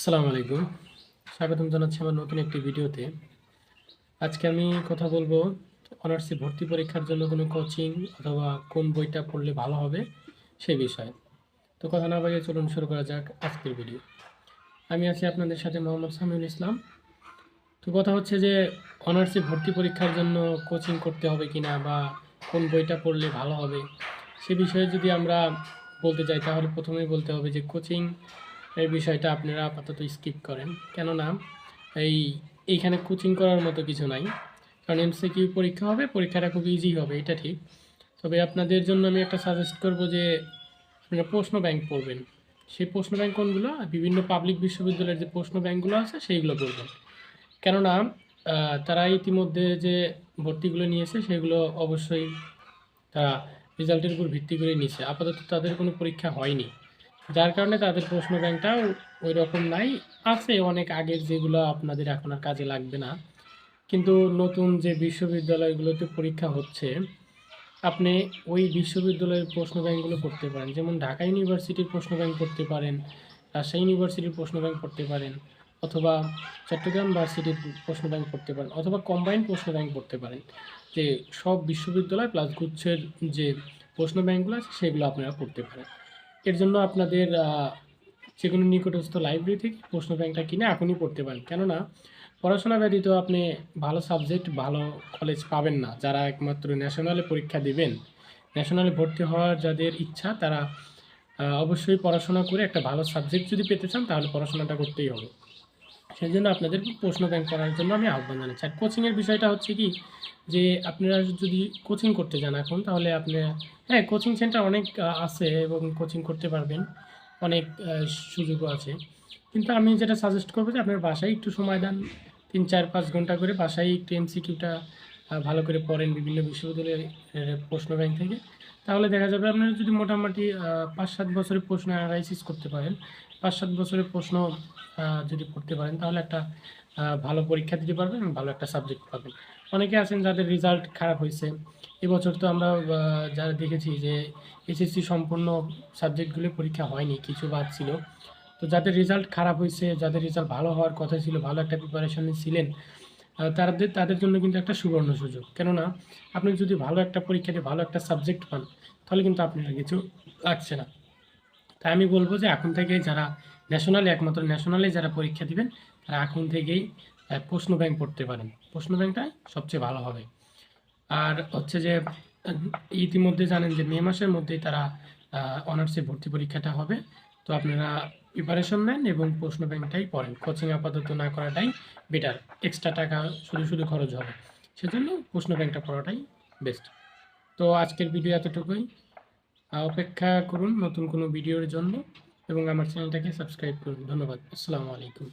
আসসালামু আলাইকুম। স্বাগতম জানাচ্ছি আমার নতুন একটি ভিডিওতে। আজকে আমি কথা বলব অনার্সে ভর্তি পরীক্ষার জন্য কোনো কোচিং অথবা কোন বইটা পড়লে ভালো হবে সেই বিষয়ে। তো কথা না বাড়িয়ে চলুন শুরু করা যাক আজকের ভিডিও। আমি আছি আপনাদের সাথে মোহাম্মদ সামিউল ইসলাম। তো কথা হচ্ছে যে অনার্সে ভর্তি পরীক্ষার জন্য কোচিং করতে হবে কিনা বা কোন বইটা পড়লে ভালো হবে সে বিষয়ে যদি আমরা বলতে যাই তাহলে প্রথমেই বলতে হবে যে কোচিং এই বিষয়টা আপনারা আপাতত স্কিপ করেন। কেননা এই, এইখানে কোচিং করার মতো কিছু নাই। কারণ এমসিকিউ পরীক্ষা হবে, পরীক্ষাটা খুব ইজি হবে, এটা ঠিক। তবে আপনাদের জন্য আমি একটা সাজেস্ট করব যে, আপনারা প্রশ্ন ব্যাংক পড়বেন। সেই প্রশ্ন ব্যাংক কোনগুলো? বিভিন্ন পাবলিক বিশ্ববিদ্যালয়ের যে প্রশ্ন ব্যাংকগুলো আছে, সেইগুলো পড়বেন। কেননা তারা ইতিমধ্যে যে ভর্তিগুলো নিয়েছে, সেগুলো অবশ্যই তারা রেজাল্টের উপর ভিত্তি করে নিয়েছে। আপাতত তাদের কোনো পরীক্ষা হয়নি। যার কারণে তাদের প্রশ্ন ব্যাংকটাও ওই রকম নাই। আছে অনেক আগের যেগুলো আপনাদের এখন আর কাজে লাগবে না। কিন্তু নতুন যে বিশ্ববিদ্যালয়গুলোতে পরীক্ষা হচ্ছে, আপনি ওই বিশ্ববিদ্যালয়ের প্রশ্ন ব্যাংকগুলো পড়তে পারেন। যেমন ঢাকা ইউনিভার্সিটির প্রশ্ন ব্যাংক পড়তে পারেন, রাজশাহী ইউনিভার্সিটির প্রশ্ন ব্যাংক পড়তে পারেন, অথবা চট্টগ্রাম ভার্সিটির প্রশ্ন ব্যাংক করতে পারেন, অথবা কম্বাইন্ড প্রশ্ন ব্যাংক পড়তে পারেন। যে সব বিশ্ববিদ্যালয় প্লাস গুচ্ছের যে প্রশ্ন ব্যাংকগুলো আছে, সেগুলো আপনারা পড়তে পারেন। এর জন্য আপনাদের যে কোনো নিকটস্থ লাইব্রেরি থেকে প্রশ্ন ব্যাংকটা কিনে এখনই পড়তে পারেন। কেননা, পড়াশোনা ব্যতীত আপনি ভালো সাবজেক্ট ভালো কলেজ পাবেন না। যারা একমাত্র ন্যাশনালে পরীক্ষা দেবেন ন্যাশনালে ভর্তি হওয়ার যাদের ইচ্ছা, তারা অবশ্যই পড়াশোনা করে একটা ভালো সাবজেক্ট যদি পেতে চান, তাহলে পড়াশোনাটা করতেই হবে। সেই জন্য আপনাদের প্রশ্ন ব্যাংক করার জন্য আমি আহ্বান জানাচ্ছি। আর কোচিংয়ের বিষয়টা হচ্ছে কি, যে আপনারা যদি কোচিং করতে যান এখন, তাহলে আপনারা হ্যাঁ কোচিং সেন্টার অনেক আছে এবং কোচিং করতে পারবেন। অনেক সুযোগও আছে। কিন্তু আমি যেটা সাজেস্ট করব যে আপনার বাসায় একটু সময় দেন। তিন, চার, পাঁচ ঘণ্টা করে বাসায় একটু এমসিকিউটা ভালো করে পড়েন বিভিন্ন বিশ্ববিদ্যালয়ের প্রশ্ন ব্যাংক থেকে। তাহলে দেখা যাবে আপনারা যদি মোটামুটি পাঁচ সাত বছরের প্রশ্ন অ্যানালাইসিস করতে পারেন পাঁচ সাত বছরের প্রশ্ন যদি পড়তে পারেন, তাহলে একটা ভালো পরীক্ষা দিতে পারবেন, ভালো একটা সাবজেক্ট পাবেন। অনেকে আছেন যাদের রেজাল্ট খারাপ হয়েছে। এবছর তো আমরা যারা দেখেছি যে এসএসসি সম্পূর্ণ সাবজেক্টগুলো পরীক্ষা হয়নি, কিছু বাদ ছিল। তো যাদের রেজাল্ট খারাপ হয়েছে, যাদের রেজাল্ট ভালো হওয়ার কথা ছিল, ভালো একটা প্রিপারেশনে ছিলেন তাদের তাদের জন্য কিন্তু একটা সুবর্ণ সুযোগ। কেননা, আপনি যদি ভালো একটা পরীক্ষাতে ভালো একটা সাবজেক্ট পান, তাহলে কিন্তু আপনার কিছু লাগছে না। তাই আমি বলব যে এখন থেকে যারা ন্যাশনালে একমাত্র ন্যাশনালে যারা পরীক্ষা দিবেন, তারা এখন থেকেই প্রশ্ন ব্যাংক পড়তে পারেন। প্রশ্ন ব্যাংকটাই সবচেয়ে ভালো হবে। আর হচ্ছে যে, ইতিমধ্যে জানেন যে মে মাসের মধ্যেই তারা অনার্সে ভর্তি পরীক্ষাটা হবে। তো আপনারা প্রিপারেশন নেন এবং প্রশ্ন ব্যাংকটাই পড়েন। কোচিং আপাতত না করাটাই বেটার এক্সট্রা টাকা শুধু শুধু খরচ হবে। সেজন্য প্রশ্ন ব্যাংকটা পড়াটাই বেস্ট তো আজকের ভিডিও এতটুকুই। অপেক্ষা করুন নতুন কোনো ভিডিওর জন্য এবং আমার চ্যানেলটাকে সাবস্ক্রাইব করুন। ধন্যবাদ। আসসালামু আলাইকুম।